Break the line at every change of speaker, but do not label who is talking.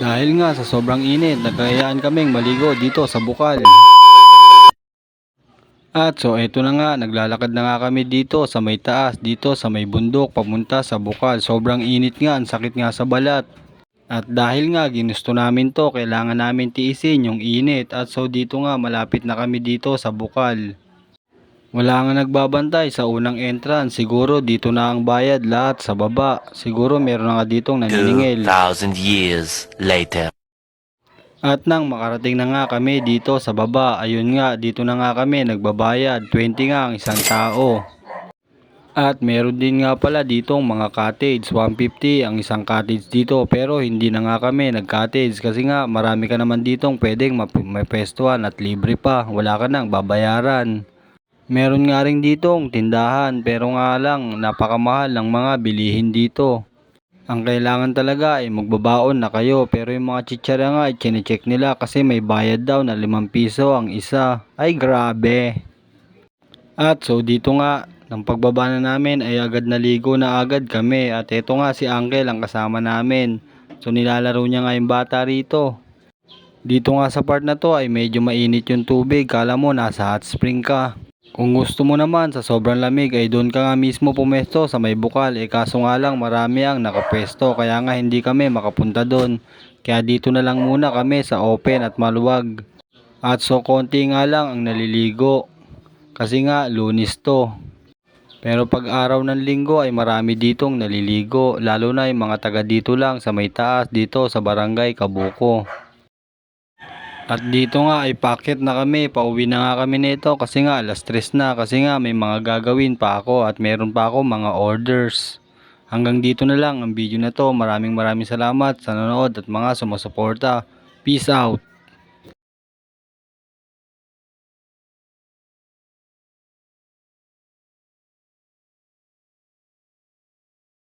Dahil nga sa sobrang init, nagkayaan kaming maligo dito sa Bukal. At so eto na nga, naglalakad na nga kami dito sa may taas, dito sa may bundok, pamunta sa Bukal. Sobrang init nga, ang sakit nga sa balat. At dahil nga ginusto namin to, kailangan namin tiisin yung init. At so dito nga, malapit na kami dito sa Bukal. Wala nga nagbabantay sa unang entrance. Siguro dito na ang bayad lahat sa baba. Siguro meron na nga ditong naniningil.
2,000 years later.
At nang makarating na nga kami dito sa baba, ayun nga, dito na nga kami nagbabayad. 20 nga ang isang tao. At meron din nga pala ditong mga cottage, 150 ang isang cottage dito. Pero hindi na nga kami nag-cottage kasi nga marami ka naman ditong pwedeng map- may pwestuhan at libre pa. Wala ka nang babayaran. Meron nga rin ditong tindahan pero nga lang napakamahal ng mga bilihin dito. Ang kailangan talaga ay magbabaon na kayo pero yung mga chichara nga ay chinecheck nila kasi may bayad daw na 5 piso ang isa. Ay grabe! At so dito nga, nang pagbaba na namin ay agad naligo na agad kami at eto nga si Angel ang kasama namin. So nilalaro niya nga yung bata rito. Dito nga sa part na to ay medyo mainit yung tubig, kala mo nasa hot spring ka. Kung gusto mo naman sa sobrang lamig ay doon ka nga mismo pumesto sa may bukal eh kaso nga lang marami ang nakapwesto kaya nga hindi kami makapunta doon. Kaya dito na lang muna kami sa open at maluwag. At so konti nga lang ang naliligo. Kasi nga lunis to. Pero pag araw ng linggo ay marami ditong naliligo lalo na yung mga taga dito lang sa may taas dito sa barangay Kabuko. At dito nga ay packet na kami, pauwi na nga kami nito kasi nga alas 3 na kasi nga may mga gagawin pa ako at meron pa ako mga orders. Hanggang dito na lang ang video na to. Maraming maraming salamat sa nanonood at mga sumusuporta. Peace out!